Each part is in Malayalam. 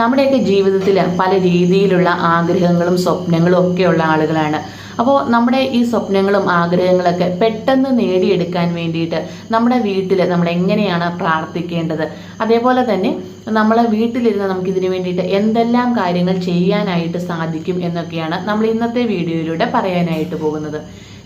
നമ്മുടെയൊക്കെ ജീവിതത്തിൽ പല രീതിയിലുള്ള ആഗ്രഹങ്ങളും സ്വപ്നങ്ങളും ഒക്കെയുള്ള ആളുകളാണ്. അപ്പോൾ നമ്മുടെ ഈ സ്വപ്നങ്ങളും ആഗ്രഹങ്ങളൊക്കെ പെട്ടെന്ന് നേടിയെടുക്കാൻ വേണ്ടിയിട്ട് നമ്മുടെ വീട്ടിൽ നമ്മൾ എങ്ങനെയാണ് പ്രാർത്ഥിക്കേണ്ടത്? അതേപോലെ തന്നെ നമ്മളെ വീട്ടിലിരുന്ന് നമുക്ക് ഇതിനു വേണ്ടിയിട്ട് എന്തെല്ലാം കാര്യങ്ങൾ ചെയ്യാനായിട്ട് സാധിക്കും എന്നൊക്കെയാണ് നമ്മൾ ഇന്നത്തെ വീഡിയോയിലൂടെ പറയാനായിട്ട് പോകുന്നത്.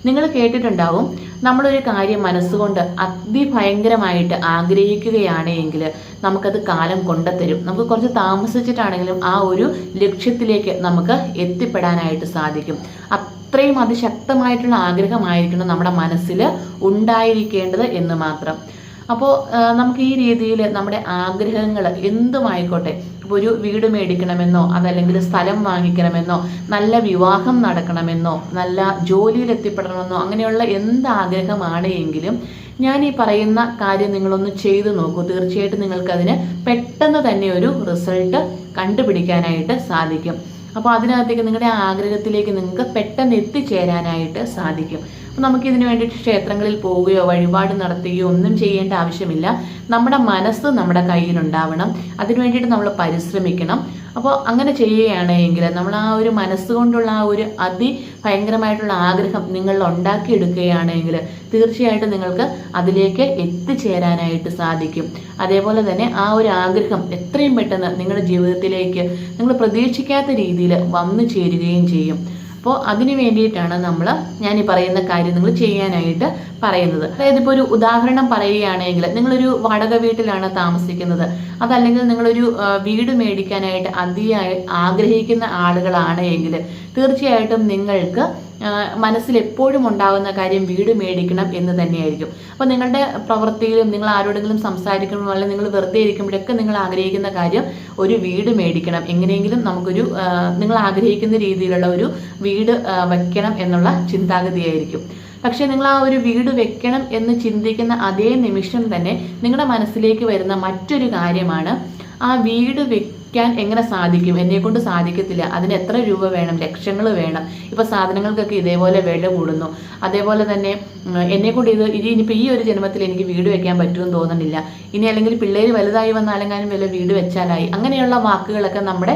നിങ്ങൾ കേട്ടിട്ടുണ്ടാവും നമ്മളൊരു കാര്യം മനസ്സുകൊണ്ട് അതിഭയങ്കരമായിട്ട് ആഗ്രഹിക്കുകയാണെങ്കിൽ നമുക്കത് കാലം കൊണ്ടുത്തരും നമുക്ക് കുറച്ച് താമസിച്ചിട്ടാണെങ്കിലും ആ ഒരു ലക്ഷ്യത്തിലേക്ക് നമുക്ക് എത്തിപ്പെടാനായിട്ട് സാധിക്കും. അത്രയും അതിശക്തമായിട്ടുള്ള ആഗ്രഹമായിരിക്കണം നമ്മുടെ മനസ്സിൽ ഉണ്ടായിരിക്കേണ്ടത് എന്ന് മാത്രം. അപ്പോൾ നമുക്ക് ഈ രീതിയിൽ നമ്മുടെ ആഗ്രഹങ്ങൾ എന്തുമായിക്കോട്ടെ ഇപ്പോൾ ഒരു വീട് മേടിക്കണമെന്നോ അതല്ലെങ്കിൽ സ്ഥലം വാങ്ങിക്കണമെന്നോ നല്ല വിവാഹം നടക്കണമെന്നോ നല്ല ജോലിയിൽ എത്തിപ്പെടണമെന്നോ അങ്ങനെയുള്ള എന്ത് ആഗ്രഹമാണ് എങ്കിലും ഞാൻ ഈ പറയുന്ന കാര്യം നിങ്ങളൊന്ന് ചെയ്തു നോക്കൂ. തീർച്ചയായിട്ടും നിങ്ങൾക്കതിന് പെട്ടെന്ന് തന്നെ ഒരു റിസൾട്ട് കണ്ടുപിടിക്കാനായിട്ട് സാധിക്കും. അപ്പോൾ അതിനകത്തേക്ക് നിങ്ങളുടെ ആഗ്രഹത്തിലേക്ക് നിങ്ങൾക്ക് പെട്ടെന്ന് എത്തിച്ചേരാനായിട്ട് സാധിക്കും. അപ്പോൾ നമുക്ക് ഇതിനു വേണ്ടിയിട്ട് ക്ഷേത്രങ്ങളിൽ പോവുകയോ വഴിപാട് നടത്തുകയോ ഒന്നും ചെയ്യേണ്ട ആവശ്യമില്ല. നമ്മുടെ മനസ്സ് നമ്മുടെ കയ്യിലുണ്ടാവണം. അതിനു വേണ്ടിയിട്ട് നമ്മൾ പരിശ്രമിക്കണം. അപ്പോൾ അങ്ങനെ ചെയ്യുകയാണ് എങ്കിൽ നമ്മൾ ആ ഒരു മനസ്സുകൊണ്ടുള്ള ആ ഒരു അതി ഭയങ്കരമായിട്ടുള്ള ആഗ്രഹം നിങ്ങൾ ഉണ്ടാക്കിയെടുക്കുകയാണെങ്കിൽ തീർച്ചയായിട്ടും നിങ്ങൾക്ക് അതിലേക്ക് എത്തിച്ചേരാനായിട്ട് സാധിക്കും. അതേപോലെ തന്നെ ആ ഒരു ആഗ്രഹം എത്രയും പെട്ടെന്ന് നിങ്ങളുടെ ജീവിതത്തിലേക്ക് നിങ്ങൾ പ്രതീക്ഷിക്കാത്ത രീതിയിൽ വന്നു ചേരുകയും ചെയ്യും. അപ്പോൾ അതിനു വേണ്ടിയിട്ടാണ് നമ്മൾ ഞാൻ ഈ പറയുന്ന കാര്യം നിങ്ങൾ ചെയ്യാനായിട്ട് പറയുന്നത്. അതായത് ഇപ്പോൾ ഒരു ഉദാഹരണം പറയുകയാണെങ്കിൽ നിങ്ങളൊരു വാടക വീട്ടിലാണ് താമസിക്കുന്നത്. അതല്ലെങ്കിൽ നിങ്ങളൊരു വീട് മേടിക്കാനായിട്ട് അതിയായി ആഗ്രഹിക്കുന്ന ആളുകളാണ് എങ്കിൽ തീർച്ചയായിട്ടും നിങ്ങൾക്ക് മനസ്സിൽ എപ്പോഴും ഉണ്ടാകുന്ന കാര്യം വീട് മേടിക്കണം എന്ന് തന്നെയായിരിക്കും. അപ്പോൾ നിങ്ങളുടെ പ്രവൃത്തിയിലും നിങ്ങൾ ആരോടെങ്കിലും സംസാരിക്കണം അല്ലെങ്കിൽ നിങ്ങൾ വെറുതെ ഇരിക്കുമ്പോഴൊക്കെ നിങ്ങൾ ആഗ്രഹിക്കുന്ന കാര്യം ഒരു വീട് മേടിക്കണം. എങ്ങനെയെങ്കിലും നമുക്കൊരു നിങ്ങൾ ആഗ്രഹിക്കുന്ന രീതിയിലുള്ള ഒരു വീട് വയ്ക്കണം എന്നുള്ള ചിന്താഗതിയായിരിക്കും. പക്ഷെ നിങ്ങൾ ആ ഒരു വീട് വെക്കണം എന്ന് ചിന്തിക്കുന്ന അതേ നിമിഷം തന്നെ നിങ്ങളുടെ മനസ്സിലേക്ക് വരുന്ന മറ്റൊരു കാര്യമാണ് ആ വീട് വെക്കാൻ എങ്ങനെ സാധിക്കും? എന്നെ കൊണ്ട് സാധിക്കത്തില്ല. അതിന് എത്ര രൂപ വേണം? ലക്ഷങ്ങൾ വേണം. ഇപ്പൊ സാധനങ്ങൾക്കൊക്കെ ഇതേപോലെ വില കൂടുന്നു. അതേപോലെ തന്നെ എന്നെ കൊണ്ട് ഇത് ഇനി ഇനിയിപ്പോൾ ഈ ഒരു ജന്മത്തിൽ എനിക്ക് വീട് വെക്കാൻ പറ്റുമെന്ന് തോന്നുന്നില്ല ഇനി അല്ലെങ്കിൽ പിള്ളേർ വലുതായി വന്നാലെങ്ങാനും വല്ല വീട് വെച്ചാലായി. അങ്ങനെയുള്ള വാക്കുകളൊക്കെ നമ്മുടെ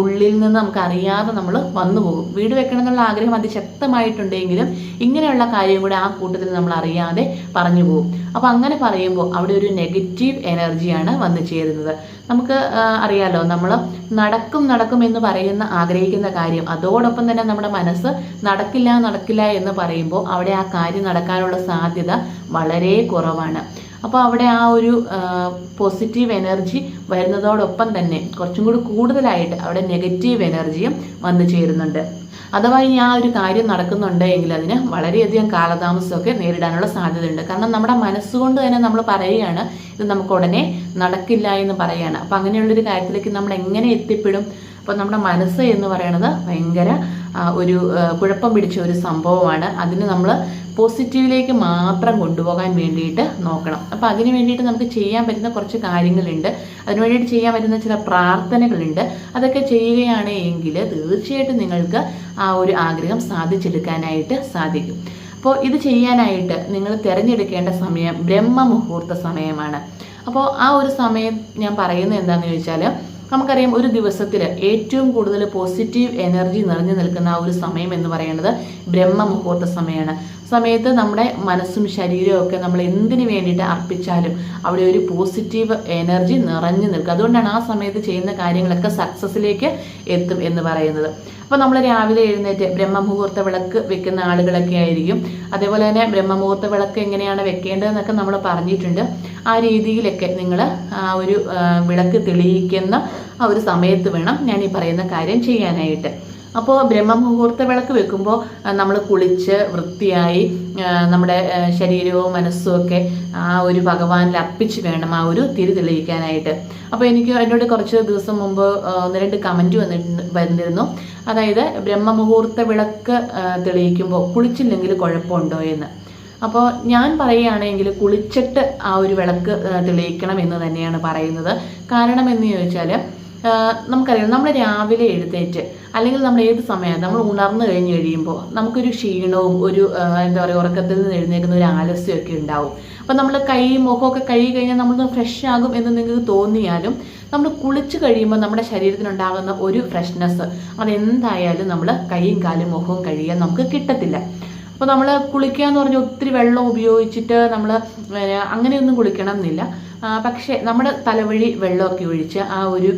ഉള്ളിൽ നിന്ന് നമുക്ക് അറിയാതെ നമ്മൾ വന്നു പോകും. വീട് വെക്കണം എന്നുള്ള ആഗ്രഹം അതിശക്തമായിട്ടുണ്ടെങ്കിലും ഇങ്ങനെയുള്ള കാര്യം കൂടെ ആ കൂട്ടത്തിൽ നമ്മൾ അറിയാതെ പറഞ്ഞു പോകും. അപ്പോൾ അങ്ങനെ പറയുമ്പോൾ അവിടെ ഒരു നെഗറ്റീവ് എനർജിയാണ് വന്നു ചേരുന്നത്. നമുക്ക് അറിയാലോ നമ്മൾ നടക്കും നടക്കും എന്ന് പറയുന്ന ആഗ്രഹിക്കുന്ന കാര്യം. അതോടൊപ്പം തന്നെ നമ്മുടെ മനസ്സ് നടക്കില്ല നടക്കില്ല എന്ന് പറയുമ്പോൾ അവിടെ ആ കാര്യം നടക്കാനുള്ള സാധ്യത വളരെ കുറവാണ്. അപ്പോൾ അവിടെ ആ ഒരു പോസിറ്റീവ് എനർജി വരുന്നതോടൊപ്പം തന്നെ കുറച്ചും കൂടി കൂടുതലായിട്ട് അവിടെ നെഗറ്റീവ് എനർജിയും വന്നു ചേരുന്നുണ്ട്. അഥവാ ഇനി ആ ഒരു കാര്യം നടക്കുന്നുണ്ട് എങ്കിൽ അതിന് വളരെയധികം കാലതാമസമൊക്കെ നേരിടാനുള്ള സാധ്യതയുണ്ട്. കാരണം നമ്മുടെ മനസ്സുകൊണ്ട് തന്നെ നമ്മൾ പറയുകയാണ് ഇത് നമുക്ക് ഉടനെ നടക്കില്ല എന്ന് പറയുകയാണ്. അപ്പം അങ്ങനെയുള്ളൊരു കാര്യത്തിലേക്ക് നമ്മൾ എങ്ങനെ എത്തിപ്പെടും? അപ്പം നമ്മുടെ മനസ്സ് എന്ന് പറയുന്നത് ഭയങ്കര ഒരു കുഴപ്പം പിടിച്ച ഒരു സംഭവമാണ്. അതിന് നമ്മൾ പോസിറ്റീവിലേക്ക് മാത്രം കൊണ്ടുപോകാൻ വേണ്ടിയിട്ട് നോക്കണം. അപ്പോൾ അതിന് വേണ്ടിയിട്ട് നമുക്ക് ചെയ്യാൻ പറ്റുന്ന കുറച്ച് കാര്യങ്ങളുണ്ട്. അതിന് വേണ്ടിയിട്ട് ചെയ്യാൻ പറ്റുന്ന ചില പ്രാർത്ഥനകളുണ്ട്. അതൊക്കെ ചെയ്യുകയാണ് എങ്കിൽ തീർച്ചയായിട്ടും നിങ്ങൾക്ക് ആ ഒരു ആഗ്രഹം സാധിച്ചെടുക്കാനായിട്ട് സാധിക്കും. അപ്പോൾ ഇത് ചെയ്യാനായിട്ട് നിങ്ങൾ തിരഞ്ഞെടുക്കേണ്ട സമയം ബ്രഹ്മ മുഹൂർത്ത സമയമാണ്. അപ്പോൾ ആ ഒരു സമയം ഞാൻ പറയുന്നത് എന്താണെന്ന് ചോദിച്ചാൽ നമുക്കറിയാം ഒരു ദിവസത്തിൽ ഏറ്റവും കൂടുതൽ പോസിറ്റീവ് എനർജി നിറഞ്ഞു നിൽക്കുന്ന ആ ഒരു സമയം എന്ന് പറയുന്നത് ബ്രഹ്മ മുഹൂർത്ത സമയമാണ്. സമയത്ത് നമ്മുടെ മനസ്സും ശരീരവും ഒക്കെ നമ്മൾ എന്തിനു വേണ്ടിയിട്ട് അർപ്പിച്ചാലും അവിടെ ഒരു പോസിറ്റീവ് എനർജി നിറഞ്ഞു നിൽക്കും. അതുകൊണ്ടാണ് ആ സമയത്ത് ചെയ്യുന്ന കാര്യങ്ങളൊക്കെ സക്സസ്സിലേക്ക് എത്തും എന്ന് പറയുന്നത്. അപ്പോൾ നമ്മൾ രാവിലെ എഴുന്നേറ്റ് ബ്രഹ്മമുഹൂർത്ത വിളക്ക് വെക്കുന്ന ആളുകളൊക്കെ ആയിരിക്കും. അതേപോലെ തന്നെ ബ്രഹ്മമുഹൂർത്ത വിളക്ക് എങ്ങനെയാണ് വെക്കേണ്ടതെന്നൊക്കെ നമ്മൾ പറഞ്ഞിട്ടുണ്ട്. ആ രീതിയിലൊക്കെ നിങ്ങൾ ആ ഒരു വിളക്ക് തെളിയിക്കുന്ന ആ ഒരു സമയത്ത് വേണം ഞാൻ ഈ പറയുന്ന കാര്യം ചെയ്യാനായിട്ട്. അപ്പോൾ ബ്രഹ്മമുഹൂർത്ത വിളക്ക് വെക്കുമ്പോൾ നമ്മൾ കുളിച്ച് വൃത്തിയായി നമ്മുടെ ശരീരവും മനസ്സും ഒക്കെ ആ ഒരു ഭഗവാനിൽ അർപ്പിച്ച് വേണം ആ ഒരു തിരി തെളിയിക്കാനായിട്ട്. അപ്പോൾ എനിക്ക് എന്നോട് കുറച്ച് ദിവസം മുമ്പ് ഒന്ന് രണ്ട് കമന്റ് വന്നിട്ട് വന്നിരുന്നു. അതായത് ബ്രഹ്മമുഹൂർത്ത വിളക്ക് തെളിയിക്കുമ്പോൾ കുളിച്ചില്ലെങ്കിൽ കുഴപ്പമുണ്ടോ എന്ന്. അപ്പോൾ ഞാൻ പറയുകയാണെങ്കിൽ കുളിച്ചിട്ട് ആ ഒരു വിളക്ക് തെളിയിക്കണം എന്ന് തന്നെയാണ് പറയുന്നത്. കാരണം എന്ന് ചോദിച്ചാൽ നമുക്കറിയാം നമ്മൾ രാവിലെ എഴുന്നേറ്റ് അല്ലെങ്കിൽ നമ്മൾ ഏത് സമയം നമ്മൾ ഉണർന്നു കഴിഞ്ഞ് കഴിയുമ്പോൾ നമുക്കൊരു ക്ഷീണവും ഒരു എന്താ പറയുക ഉറക്കത്തിൽ നിന്ന് എഴുന്നേക്കുന്ന ഒരു ആലസ്യമൊക്കെ ഉണ്ടാവും. അപ്പം നമ്മൾ കൈ മുഖമൊക്കെ കഴുകി കഴിഞ്ഞാൽ നമ്മൾ ഫ്രഷ് ആകും എന്ന് നിങ്ങൾക്ക് തോന്നിയാലും നമ്മൾ കുളിച്ച് കഴിയുമ്പോൾ നമ്മുടെ ശരീരത്തിനുണ്ടാകുന്ന ഒരു ഫ്രഷ്നെസ് അതെന്തായാലും നമ്മൾ കൈയും കാലും മുഖവും കഴുകിയാൽ നമുക്ക് കിട്ടത്തില്ല. അപ്പോൾ നമ്മൾ കുളിക്കുക എന്ന് പറഞ്ഞാൽ ഒത്തിരി വെള്ളം ഉപയോഗിച്ചിട്ട് നമ്മൾ അങ്ങനെയൊന്നും കുളിക്കണം എന്നില്ല പക്ഷേ നമ്മുടെ തലവഴി വെള്ളമൊക്കെ ഒഴിച്ച് ആ ഒരു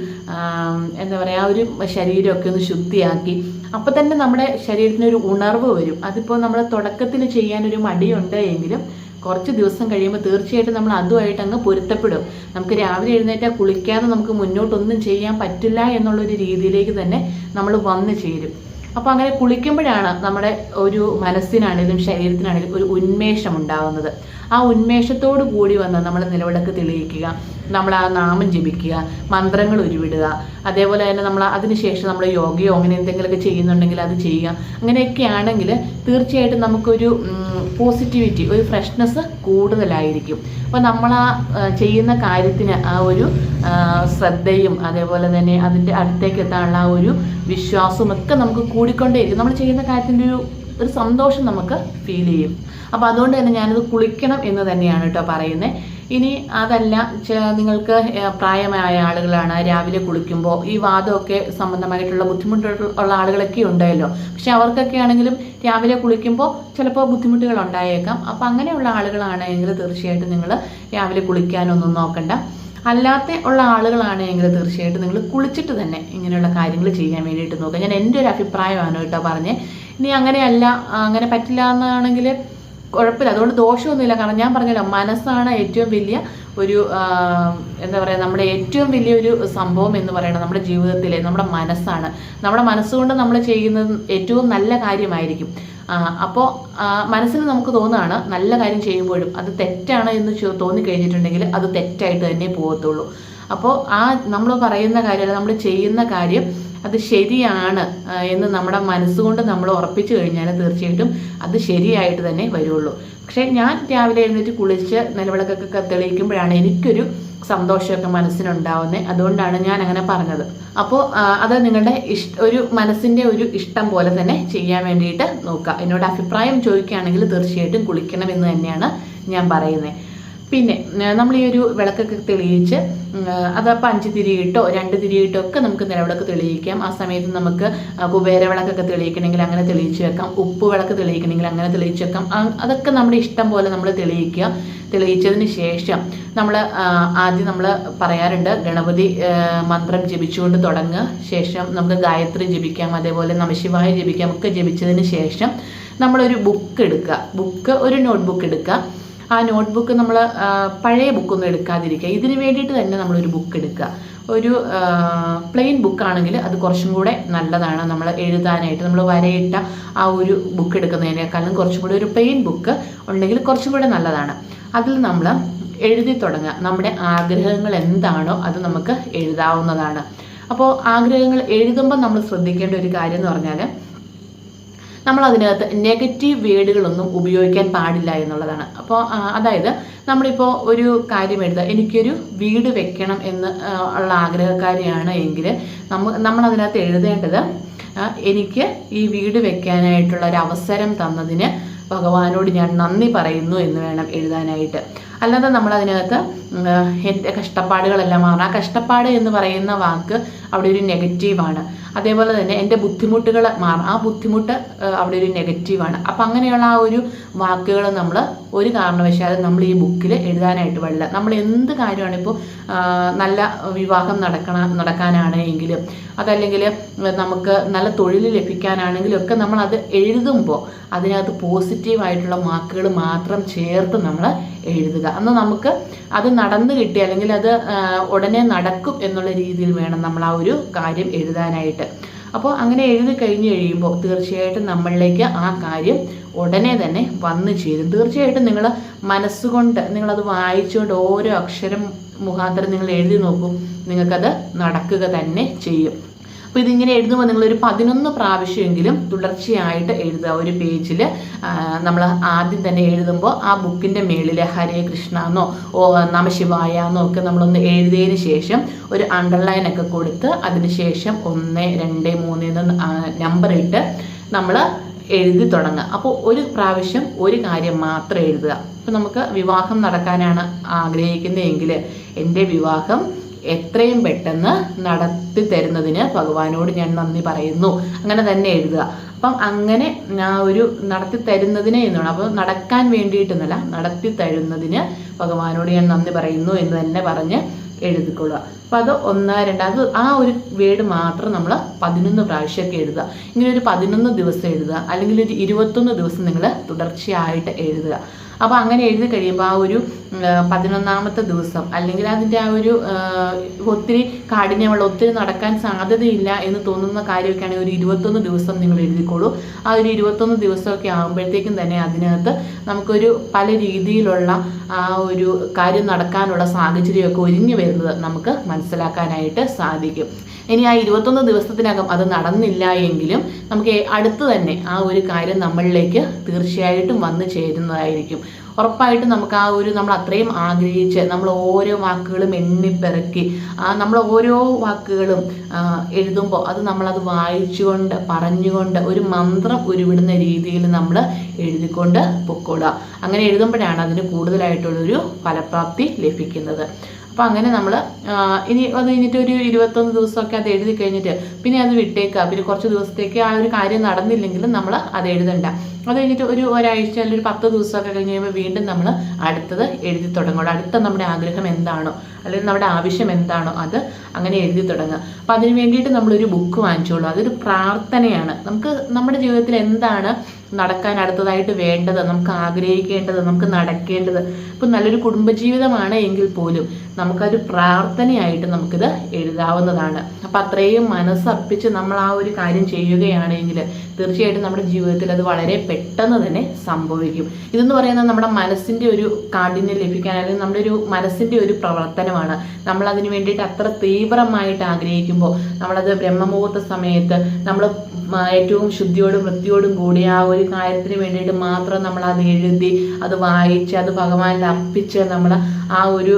എന്താ പറയുക ആ ഒരു ശരീരമൊക്കെ ഒന്ന് ശുദ്ധിയാക്കി അപ്പോൾ തന്നെ നമ്മുടെ ശരീരത്തിന് ഒരു ഉണർവ് വരും. അതിപ്പോൾ നമ്മൾ തുടക്കത്തിൽ ചെയ്യാനൊരു മടിയുണ്ട് എങ്കിലും കുറച്ച് ദിവസം കഴിയുമ്പോൾ തീർച്ചയായിട്ടും നമ്മൾ അതുമായിട്ട് അങ്ങ് പൊരുത്തപ്പെടും. നമുക്ക് രാവിലെ എഴുന്നേറ്റാൽ കുളിക്കാതെ നമുക്ക് മുന്നോട്ടൊന്നും ചെയ്യാൻ പറ്റില്ല എന്നുള്ളൊരു രീതിയിലേക്ക് തന്നെ നമ്മൾ വന്നു ചേരും. അപ്പോൾ അങ്ങനെ കുളിക്കുമ്പോഴാണ് നമ്മുടെ ഒരു മനസ്സിനാണെങ്കിലും ശരീരത്തിനാണെങ്കിലും ഒരു ഉന്മേഷം ഉണ്ടാകുന്നത് ആ ഉന്മേഷത്തോടു കൂടി വന്ന് നമ്മൾ നിലവിളക്ക് തെളിയിക്കുക. നമ്മൾ ആ നാമം ജപിക്കുക മന്ത്രങ്ങൾ ഉരുവിടുക. അതേപോലെ തന്നെ നമ്മൾ അതിനുശേഷം നമ്മൾ യോഗയോ അങ്ങനെ എന്തെങ്കിലുമൊക്കെ ചെയ്യുന്നുണ്ടെങ്കിൽ അത് ചെയ്യുക. അങ്ങനെയൊക്കെ ആണെങ്കിൽ തീർച്ചയായിട്ടും നമുക്കൊരു പോസിറ്റിവിറ്റി ഒരു ഫ്രഷ്നെസ് കൂടുതലായിരിക്കും. അപ്പോൾ നമ്മൾ ആ ചെയ്യുന്ന കാര്യത്തിന് ആ ഒരു ശ്രദ്ധയും അതേപോലെ തന്നെ അതിന്റെ അടുത്തേക്ക് എത്താനുള്ള ആ ഒരു വിശ്വാസവും ഒക്കെ നമുക്ക് കൂടിക്കൊണ്ടേയിരിക്കും. നമ്മൾ ചെയ്യുന്ന കാര്യത്തിന്റെ ഒരു ഒരു സന്തോഷം നമുക്ക് ഫീൽ ചെയ്യും. അപ്പോൾ അതുകൊണ്ട് തന്നെ ഞാനത് കുളിക്കണം എന്ന് തന്നെയാണ് കേട്ടോ പറയുന്നത് ഇനി അതല്ല നിങ്ങൾക്ക് പ്രായമായ ആളുകളാണ് രാവിലെ കുളിക്കുമ്പോൾ ഈ വാദമൊക്കെ സംബന്ധമായിട്ടുള്ള ബുദ്ധിമുട്ടുള്ള ആളുകളൊക്കെ ഉണ്ടല്ലോ പക്ഷെ അവർക്കൊക്കെ ആണെങ്കിലും രാവിലെ കുളിക്കുമ്പോൾ ചിലപ്പോൾ ബുദ്ധിമുട്ടുകൾ ഉണ്ടായേക്കാം. അപ്പോൾ അങ്ങനെയുള്ള ആളുകളാണെങ്കിൽ തീർച്ചയായിട്ടും നിങ്ങൾ രാവിലെ കുളിക്കാനൊന്നും നോക്കണ്ട. അല്ലാത്ത ഉള്ള ആളുകളാണെങ്കിൽ തീർച്ചയായിട്ടും നിങ്ങൾ കുളിച്ചിട്ട് തന്നെ ഇങ്ങനെയുള്ള കാര്യങ്ങൾ ചെയ്യാൻ വേണ്ടിയിട്ട് നോക്കുക. ഞാൻ എന്റെ ഒരു അഭിപ്രായമാണ് കേട്ടോ പറഞ്ഞേ. ഇനി അങ്ങനെയല്ല അങ്ങനെ പറ്റില്ല എന്നാണെങ്കിൽ കുഴപ്പമില്ല. അതുകൊണ്ട് ദോഷമൊന്നുമില്ല. കാരണം ഞാൻ പറഞ്ഞല്ലോ മനസ്സാണ് ഏറ്റവും വലിയ ഒരു എന്താ പറയുക നമ്മുടെ ഏറ്റവും വലിയൊരു സംഭവം എന്ന് പറയുന്നത് നമ്മുടെ ജീവിതത്തിലെ നമ്മുടെ മനസ്സാണ്. നമ്മുടെ മനസ്സുകൊണ്ട് നമ്മൾ ചെയ്യുന്നത് ഏറ്റവും നല്ല കാര്യമായിരിക്കും. അപ്പോൾ മനസ്സിന് നമുക്ക് തോന്നുകയാണ് നല്ല കാര്യം ചെയ്യുമ്പോഴും അത് തെറ്റാണ് എന്ന് തോന്നി കഴിഞ്ഞിട്ടുണ്ടെങ്കിൽ അത് തെറ്റായിട്ട് തന്നെ പോകത്തുള്ളൂ. അപ്പോൾ ആ നമ്മൾ പറയുന്ന കാര്യം നമ്മൾ ചെയ്യുന്ന കാര്യം അത് ശരിയാണ് എന്ന് നമ്മുടെ മനസ്സുകൊണ്ട് നമ്മൾ ഉറപ്പിച്ചു കഴിഞ്ഞാൽ തീർച്ചയായിട്ടും അത് ശരിയായിട്ട് തന്നെ വരുള്ളൂ. പക്ഷേ ഞാൻ രാവിലെ എഴുന്നേറ്റ് കുളിച്ച് നിലവിളക്കൊക്കെ തെളിയിക്കുമ്പോഴാണ് എനിക്കൊരു സന്തോഷമൊക്കെ മനസ്സിനുണ്ടാവുന്നത് അതുകൊണ്ടാണ് ഞാൻ അങ്ങനെ പറഞ്ഞത്. അപ്പോൾ അത് നിങ്ങളുടെ ഇഷ്ട ഒരു മനസ്സിന്റെ ഒരു ഇഷ്ടം പോലെ തന്നെ ചെയ്യാൻ വേണ്ടിയിട്ട് നോക്കുക. എന്നോട് അഭിപ്രായം ചോദിക്കുകയാണെങ്കിൽ തീർച്ചയായിട്ടും കുളിക്കണം എന്ന് തന്നെയാണ് ഞാൻ പറയുന്നത് പിന്നെ നമ്മൾ ഈ ഒരു വിളക്കൊക്കെ തെളിയിച്ച് അതപ്പോൾ അഞ്ച് തിരിയിട്ടോ രണ്ട് തിരിയിട്ടോ ഒക്കെ നമുക്ക് നിലവിളക്ക് തെളിയിക്കാം. ആ സമയത്ത് നമുക്ക് കുബേര വിളക്കൊക്കെ തെളിയിക്കണമെങ്കിൽ അങ്ങനെ തെളിയിച്ച് വെക്കാം. ഉപ്പ് വിളക്ക് തെളിയിക്കണമെങ്കിൽ അങ്ങനെ തെളിയിച്ച് വെക്കാം. അതൊക്കെ നമ്മുടെ ഇഷ്ടം പോലെ നമ്മൾ തെളിയിക്കുക. തെളിയിച്ചതിന് ശേഷം നമ്മൾ ആദ്യം നമ്മൾ പറയാറുണ്ട് ഗണപതി മന്ത്രം ജപിച്ചുകൊണ്ട് തുടങ്ങുക. ശേഷം നമുക്ക് ഗായത്രി ജപിക്കാം അതേപോലെ നമശിവായ ജപിക്കാം ഒക്കെ ജപിച്ചതിന് ശേഷം നമ്മളൊരു ബുക്ക് എടുക്കുക. ബുക്ക് ഒരു നോട്ട്ബുക്ക് എടുക്കുക. ആ നോട്ട്ബുക്ക് നമ്മൾ പഴയ ബുക്കൊന്നും എടുക്കാതിരിക്കുക. ഇതിന് വേണ്ടിയിട്ട് തന്നെ നമ്മളൊരു ബുക്ക് എടുക്കുക. ഒരു പ്ലെയിൻ ബുക്കാണെങ്കിൽ അത് കുറച്ചും കൂടെ നല്ലതാണ്. നമ്മൾ എഴുതാനായിട്ട് നമ്മൾ വരയിട്ട ആ ഒരു ബുക്ക് എടുക്കുന്നതിനേക്കാളും കുറച്ചും കൂടെ ഒരു പ്ലെയിൻ ബുക്ക് ഉണ്ടെങ്കിൽ കുറച്ചും കൂടെ നല്ലതാണ്. അതിൽ നമ്മൾ എഴുതി തുടങ്ങുക. നമ്മുടെ ആഗ്രഹങ്ങൾ എന്താണോ അത് നമുക്ക് എഴുതാവുന്നതാണ്. അപ്പോൾ ആഗ്രഹങ്ങൾ എഴുതുമ്പോൾ നമ്മൾ ശ്രദ്ധിക്കേണ്ട ഒരു കാര്യം എന്ന് പറഞ്ഞാൽ നമ്മൾ അതിനകത്ത് നെഗറ്റീവ് വേഡുകളൊന്നും ഉപയോഗിക്കാൻ പാടില്ല എന്നുള്ളതാണ്. അപ്പോൾ അതായത് നമ്മളിപ്പോൾ ഒരു കാര്യം എഴുതുക എനിക്കൊരു വീട് വെക്കണം എന്ന് ഉള്ള ആഗ്രഹക്കാരിയാണ് എങ്കിൽ നമ്മൾ നമ്മളതിനകത്ത് എഴുതേണ്ടത് എനിക്ക് ഈ വീട് വെക്കാനായിട്ടുള്ള ഒരു അവസരം തന്നതിന് ഭഗവാനോട് ഞാൻ നന്ദി പറയുന്നു എന്ന് വേണം എഴുതാനായിട്ട്. അല്ലാതെ നമ്മൾ അതിനകത്ത് എന്റെ കഷ്ടപ്പാടുകളെല്ലാം മാറണം ആ കഷ്ടപ്പാട് എന്ന് പറയുന്ന വാക്ക് അവിടെ ഒരു നെഗറ്റീവാണ് അതേപോലെ തന്നെ എന്റെ ബുദ്ധിമുട്ടുകൾ മാറണം ആ ബുദ്ധിമുട്ട് അവിടെ ഒരു നെഗറ്റീവാണ് അപ്പം അങ്ങനെയുള്ള ആ ഒരു വാക്കുകൾ നമ്മൾ ഒരു കാരണവശാലും നമ്മൾ ഈ ബുക്കിൽ എഴുതാനായിട്ട് പാടില്ല. നമ്മൾ എന്ത് കാര്യമാണ് ഇപ്പോൾ നല്ല വിവാഹം നടക്കണ നടക്കാനാണ് എങ്കിലും അതല്ലെങ്കിൽ നമുക്ക് നല്ല തൊഴിൽ ലഭിക്കാനാണെങ്കിലും ഒക്കെ നമ്മൾ അത് എഴുതുമ്പോൾ അതിനകത്ത് പോസിറ്റീവായിട്ടുള്ള വാക്കുകൾ മാത്രം ചേർത്ത് നമ്മൾ എഴുതുക. അന്ന് നമുക്ക് അത് നടന്നു കിട്ടി അല്ലെങ്കിൽ അത് ഉടനെ നടക്കും എന്നുള്ള രീതിയിൽ വേണം നമ്മൾ ആ ഒരു കാര്യം എഴുതാനായിട്ട്. അപ്പോൾ അങ്ങനെ എഴുതി കഴിഞ്ഞ് കഴിയുമ്പോൾ തീർച്ചയായിട്ടും നമ്മളിലേക്ക് ആ കാര്യം ഉടനെ തന്നെ വന്നു ചേരും. തീർച്ചയായിട്ടും നിങ്ങൾ മനസ്സുകൊണ്ട് നിങ്ങളത് വായിച്ചുകൊണ്ട് ഓരോ അക്ഷരം മുഖാന്തരം നിങ്ങൾ എഴുതി നോക്കും. നിങ്ങൾക്കത് നടക്കുക തന്നെ ചെയ്യും. അപ്പോൾ ഇതിങ്ങനെ എഴുതുമ്പോൾ ഒരു പതിനൊന്ന് പ്രാവശ്യമെങ്കിലും തുടർച്ചയായിട്ട് എഴുതുക. ഒരു പേജിൽ നമ്മൾ ആദ്യം തന്നെ എഴുതുമ്പോൾ ആ ബുക്കിന്റെ മേളിൽ ഹരേ കൃഷ്ണ എന്നോ ഓ നമശിവായ എന്നോ ഒക്കെ നമ്മളൊന്ന് എഴുതിയതിന് ശേഷം ഒരു അണ്ടർലൈൻ ഒക്കെ കൊടുത്ത് അതിനുശേഷം ഒന്ന് രണ്ട് മൂന്ന് നമ്പർ ഇട്ട് നമ്മൾ എഴുതി തുടങ്ങുക. അപ്പോൾ ഒരു പ്രാവശ്യം ഒരു കാര്യം മാത്രം എഴുതുക. അപ്പോൾ നമുക്ക് വിവാഹം നടക്കാനാണ് ആഗ്രഹിക്കുന്നതെങ്കിൽ എന്റെ വിവാഹം എത്രയും പെട്ടെന്ന് നടത്തി തരുന്നതിന് ഭഗവാനോട് ഞാൻ നന്ദി പറയുന്നു. അങ്ങനെ തന്നെ എഴുതുക. അപ്പം അങ്ങനെ ആ ഒരു നടത്തി തരുന്നതിനെ എന്നാണ്. അപ്പോൾ നടക്കാൻ വേണ്ടിയിട്ടെന്നല്ല നടത്തി തരുന്നതിന് ഭഗവാനോട് ഞാൻ നന്ദി പറയുന്നു എന്ന് തന്നെ പറഞ്ഞ് എഴുതിക്കൊള്ളുക. അപ്പം അത് ഒന്ന് രണ്ട് അത് ആ ഒരു വേർഡ് മാത്രം നമ്മൾ പതിനൊന്ന് പ്രാവശ്യമൊക്കെ എഴുതുക. ഇങ്ങനെ ഒരു പതിനൊന്ന് ദിവസം എഴുതുക. അല്ലെങ്കിൽ ഒരു ഇരുപത്തൊന്ന് ദിവസം നിങ്ങൾ തുടർച്ചയായിട്ട് എഴുതുക. അപ്പോൾ അങ്ങനെ എഴുതി കഴിയുമ്പോൾ ആ ഒരു പതിനൊന്നാമത്തെ ദിവസം അല്ലെങ്കിൽ അതിന്റെ ആ ഒരു ഒത്തിരി കാഠിന്യമുള്ള ഒത്തിരി നടക്കാൻ സാധ്യതയില്ല എന്ന് തോന്നുന്ന കാര്യമൊക്കെയാണെങ്കിൽ ഒരു ഇരുപത്തൊന്ന് ദിവസം നിങ്ങൾ എഴുതിക്കോളൂ. ആ ഒരു ഇരുപത്തൊന്ന് ദിവസമൊക്കെ ആകുമ്പോഴത്തേക്കും തന്നെ അതിനകത്ത് നമുക്കൊരു പല രീതിയിലുള്ള ആ ഒരു കാര്യം നടക്കാനുള്ള സാഹചര്യമൊക്കെ ഒരുങ്ങി വരുന്നത് നമുക്ക് മനസ്സിലാക്കാനായിട്ട് സാധിക്കും. ഇനി ആ ഇരുപത്തൊന്ന് ദിവസത്തിനകം അത് നടന്നില്ല എങ്കിലും നമുക്ക് അടുത്ത് തന്നെ ആ ഒരു കാര്യം നമ്മളിലേക്ക് തീർച്ചയായിട്ടും വന്നു ചേരുന്നതായിരിക്കും. ഉറപ്പായിട്ടും നമുക്ക് ആ ഒരു നമ്മൾ അത്രയും ആഗ്രഹിച്ച് നമ്മൾ ഓരോ വാക്കുകളും എണ്ണിപ്പിറക്കി നമ്മൾ ഓരോ വാക്കുകളും എഴുതുമ്പോൾ അത് നമ്മളത് വായിച്ചുകൊണ്ട് പറഞ്ഞുകൊണ്ട് ഒരു മന്ത്രം ഉരുവിടുന്ന രീതിയിൽ നമ്മൾ എഴുതിക്കൊണ്ട് പൊക്കോടുക അങ്ങനെ എഴുതുമ്പോഴാണ് അതിന് കൂടുതലായിട്ടുള്ളൊരു ഫലപ്രാപ്തി ലഭിക്കുന്നത്. അപ്പം അങ്ങനെ നമ്മൾ ഇനി അത് കഴിഞ്ഞിട്ട് ഒരു ഇരുപത്തൊന്ന് ദിവസമൊക്കെ അത് എഴുതി കഴിഞ്ഞിട്ട് പിന്നെ അത് വിട്ടേക്കുക പിന്നെ കുറച്ച് ദിവസത്തേക്ക് ആ ഒരു കാര്യം നടന്നില്ലെങ്കിലും നമ്മൾ അത് എഴുതണ്ട. അത് കഴിഞ്ഞിട്ട് ഒരു ഒരാഴ്ച അല്ലെങ്കിൽ ഒരു പത്ത് ദിവസമൊക്കെ കഴിഞ്ഞ് കഴിയുമ്പോൾ വീണ്ടും നമ്മൾ അടുത്തത് എഴുതി തുടങ്ങുക അടുത്ത നമ്മുടെ ആഗ്രഹം എന്താണോ അല്ലെങ്കിൽ നമ്മുടെ ആവശ്യം എന്താണോ അത് അങ്ങനെ എഴുതി തുടങ്ങുക. അപ്പം അതിന് വേണ്ടിയിട്ട് നമ്മളൊരു ബുക്ക് വാങ്ങിച്ചോളൂ. അതൊരു പ്രാർത്ഥനയാണ്. നമുക്ക് നമ്മുടെ ജീവിതത്തിൽ എന്താണ് നടക്കാൻ അടുത്തതായിട്ട് വേണ്ടത് നമുക്ക് ആഗ്രഹിക്കേണ്ടത് നമുക്ക് നടക്കേണ്ടത്. ഇപ്പം നല്ലൊരു കുടുംബജീവിതമാണ് എങ്കിൽ പോലും നമുക്കൊരു പ്രാർത്ഥനയായിട്ട് നമുക്കിത് എഴുതാവുന്നതാണ്. അപ്പം അത്രയും മനസ്സർപ്പിച്ച് നമ്മൾ ആ ഒരു കാര്യം ചെയ്യുകയാണെങ്കിൽ തീർച്ചയായിട്ടും നമ്മുടെ ജീവിതത്തിൽ അത് വളരെ പെട്ടെന്ന് തന്നെ സംഭവിക്കും. ഇതെന്ന് പറയുന്നത് നമ്മുടെ മനസ്സിന്റെ ഒരു കാഠിന്യം ലഭിക്കാൻ അല്ലെങ്കിൽ നമ്മുടെ ഒരു മനസ്സിന്റെ ഒരു പ്രവർത്തനമാണ്. നമ്മൾ അതിന് വേണ്ടിയിട്ട് അത്ര തീവ്രമായിട്ട് ആഗ്രഹിക്കുമ്പോൾ നമ്മളത് ബ്രഹ്മമുഹൂർത്ത സമയത്ത് നമ്മൾ ഏറ്റവും ശുദ്ധിയോടും വൃത്തിയോടും കൂടി ആ ഒരു കാര്യത്തിന് വേണ്ടിയിട്ട് മാത്രം നമ്മൾ അത് എഴുതി അത് വായിച്ച് അത് ഭഗവാനിൽ അർപ്പിച്ച് നമ്മൾ ആ ഒരു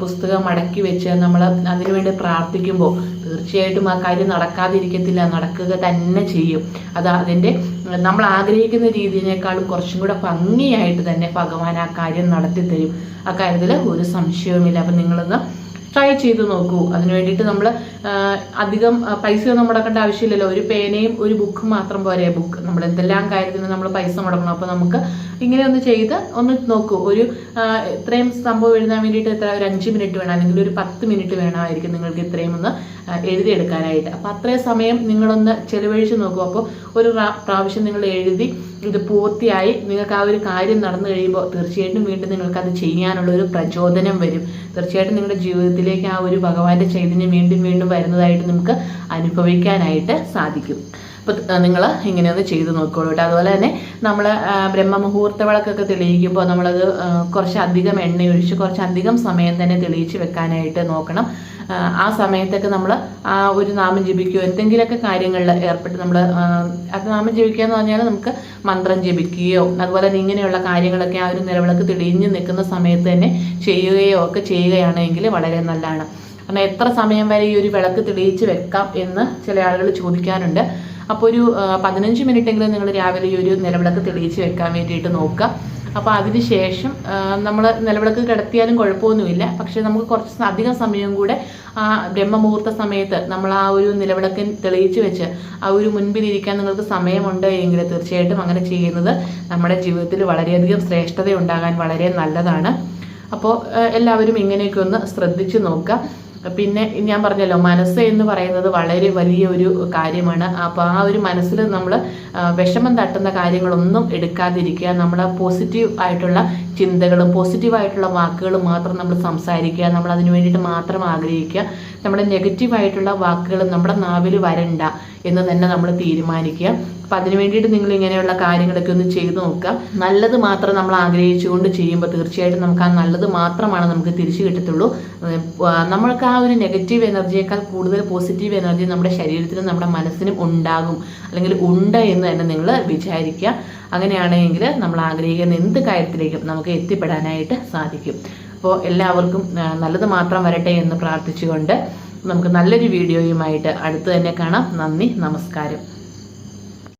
പുസ്തകം മടക്കി വെച്ച് നമ്മൾ അതിനുവേണ്ടി പ്രാർത്ഥിക്കുമ്പോൾ തീർച്ചയായിട്ടും ആ കാര്യം നടക്കാതിരിക്കത്തില്ല. നടക്കുക തന്നെ ചെയ്യും. അത് അതിന്റെ നമ്മൾ ആഗ്രഹിക്കുന്ന രീതിയിനേക്കാളും കുറച്ചും കൂടെ ഭംഗിയായിട്ട് തന്നെ ഭഗവാൻ ആ കാര്യം നടത്തി തരും ആ കാര്യത്തിൽ ഒരു സംശയവുമില്ല. അപ്പം നിങ്ങളൊന്ന് ട്രൈ ചെയ്ത് നോക്കൂ. അതിന് വേണ്ടിയിട്ട് നമ്മൾ അധികം പൈസയൊന്നും മുടക്കേണ്ട ആവശ്യമില്ലല്ലോ. ഒരു പേനയും ഒരു ബുക്കും മാത്രം പോരെ ബുക്ക് നമ്മൾ എന്തെല്ലാം കാര്യത്തിന് നമ്മൾ പൈസ മുടക്കണം അപ്പോൾ നമുക്ക് ഇങ്ങനെ ഒന്ന് ചെയ്ത് ഒന്ന് നോക്കൂ. ഒരു ഇത്രയും സംഭവം എഴുതാൻ വേണ്ടിയിട്ട് എത്ര ഒരു അഞ്ച് മിനിറ്റ് വേണം. അല്ലെങ്കിൽ ഒരു പത്ത് മിനിറ്റ് വേണമായിരിക്കും നിങ്ങൾക്ക് ഇത്രയും ഒന്ന് എഴുതിയെടുക്കാനായിട്ട്. അപ്പോൾ അത്രയും സമയം നിങ്ങളൊന്ന് ചെലവഴിച്ച് നോക്കും. അപ്പോൾ ഒരു പ്രാവശ്യം നിങ്ങൾ എഴുതി ഇത് പൂർത്തിയായി നിങ്ങൾക്ക് ആ ഒരു കാര്യം നടന്നു കഴിയുമ്പോൾ തീർച്ചയായിട്ടും വീണ്ടും നിങ്ങൾക്ക് അത് ചെയ്യാനുള്ള ഒരു പ്രചോദനം വരും. തീർച്ചയായിട്ടും നിങ്ങളുടെ ജീവിതത്തിലേക്ക് ആ ഒരു ഭഗവാന്റെ ചൈതന്യം വീണ്ടും വീണ്ടും വരുന്നതായിട്ട് നമുക്ക് അനുഭവിക്കാനായിട്ട് സാധിക്കും. അപ്പോൾ നിങ്ങൾ ഇങ്ങനെയൊന്ന് ചെയ്ത് നോക്കുകയുള്ളൂ കേട്ടോ. അതുപോലെ തന്നെ നമ്മൾ ബ്രഹ്മമുഹൂർത്ത വിളക്കൊക്കെ തെളിയിക്കുമ്പോൾ നമ്മളത് കുറച്ചധികം എണ്ണ ഒഴിച്ച് കുറച്ചധികം സമയം തന്നെ തെളിയിച്ച് വെക്കാനായിട്ട് നോക്കണം. ആ സമയത്തൊക്കെ നമ്മൾ ആ ഒരു നാമം ജപിക്കുകയോ എന്തെങ്കിലുമൊക്കെ കാര്യങ്ങളിൽ ഏർപ്പെട്ട് നമ്മൾ അത് നാമം ജപിക്കുക എന്ന് പറഞ്ഞാൽ നമുക്ക് മന്ത്രം ജപിക്കുകയോ അതുപോലെ തന്നെ ഇങ്ങനെയുള്ള കാര്യങ്ങളൊക്കെ ആ ഒരു നിലവിളക്ക് തെളിഞ്ഞ് നിൽക്കുന്ന സമയത്ത് തന്നെ ചെയ്യുകയോ ഒക്കെ ചെയ്യുകയാണെങ്കിൽ വളരെ നല്ലതാണ്. കാരണം എത്ര സമയം വരെ ഈ ഒരു വിളക്ക് തെളിയിച്ച് വെക്കാം എന്ന് ചില ആളുകൾ ചോദിക്കാറുണ്ട്. അപ്പോൾ ഒരു പതിനഞ്ച് മിനിറ്റെങ്കിലും നിങ്ങൾ രാവിലെ ഈ ഒരു നിലവിളക്ക് തെളിയിച്ച് വെക്കാൻ വേണ്ടിയിട്ട് നോക്കുക. അപ്പോൾ അതിന് ശേഷം നമ്മൾ നിലവിളക്ക് കിടത്തിയാലും കുഴപ്പമൊന്നുമില്ല. പക്ഷേ നമുക്ക് കുറച്ച് അധികം സമയം കൂടെ ആ ബ്രഹ്മമുഹൂർത്ത സമയത്ത് നമ്മൾ ആ ഒരു നിലവിളക്ക് തെളിയിച്ച് വെച്ച് ആ ഒരു മുൻപിലിരിക്കാൻ നിങ്ങൾക്ക് സമയമുണ്ട് എങ്കിൽ തീർച്ചയായിട്ടും അങ്ങനെ ചെയ്യുന്നത് നമ്മുടെ ജീവിതത്തിൽ വളരെയധികം ശ്രേഷ്ഠത ഉണ്ടാകാൻ വളരെ നല്ലതാണ്. അപ്പോൾ എല്ലാവരും ഇങ്ങനെയൊക്കെ ഒന്ന് ശ്രദ്ധിച്ച് നോക്കുക. പിന്നെ ഞാൻ പറഞ്ഞല്ലോ മനസ്സ് എന്ന് പറയുന്നത് വളരെ വലിയ ഒരു കാര്യമാണ്. അപ്പോൾ ആ ഒരു മനസ്സിൽ നമ്മൾ വിഷമം തട്ടുന്ന കാര്യങ്ങളൊന്നും എടുക്കാതിരിക്കുക. നമ്മൾ പോസിറ്റീവ് ആയിട്ടുള്ള ചിന്തകളും പോസിറ്റീവായിട്ടുള്ള വാക്കുകളും മാത്രം നമ്മൾ സംസാരിക്കുക. നമ്മൾ അതിനു വേണ്ടിയിട്ട് മാത്രം ആഗ്രഹിക്കുക. നമ്മുടെ നെഗറ്റീവായിട്ടുള്ള വാക്കുകൾ നമ്മുടെ നാവിൽ വരണ്ട എന്ന് തന്നെ നമ്മൾ തീരുമാനിക്കുക. അപ്പം അതിന് വേണ്ടിയിട്ട് നിങ്ങൾ ഇങ്ങനെയുള്ള കാര്യങ്ങളൊക്കെ ഒന്ന് ചെയ്തു നോക്കുക. നല്ലത് മാത്രം നമ്മൾ ആഗ്രഹിച്ചുകൊണ്ട് ചെയ്യുമ്പോൾ തീർച്ചയായിട്ടും നമുക്ക് ആ നല്ലത് മാത്രമാണ് നമുക്ക് തിരിച്ചു കിട്ടത്തുള്ളൂ. നമ്മൾക്ക് ആ ഒരു നെഗറ്റീവ് എനർജിയേക്കാൾ കൂടുതൽ പോസിറ്റീവ് എനർജി നമ്മുടെ ശരീരത്തിനും നമ്മുടെ മനസ്സിനും ഉണ്ടാകും. അല്ലെങ്കിൽ ഉണ്ട് എന്ന് തന്നെ നിങ്ങൾ വിചാരിക്കുക. അങ്ങനെയാണെങ്കിൽ നമ്മൾ ആഗ്രഹിക്കുന്ന എന്ത് കാര്യത്തിലേക്കും നമുക്ക് എത്തിപ്പെടാനായിട്ട് സാധിക്കും. അപ്പോൾ എല്ലാവർക്കും നല്ലത് മാത്രം വരട്ടെ എന്ന് പ്രാർത്ഥിച്ചുകൊണ്ട് നമുക്ക് നല്ലൊരു വീഡിയോയുമായിട്ട് അടുത്ത് തന്നെ കാണാം. നന്ദി നമസ്കാരം.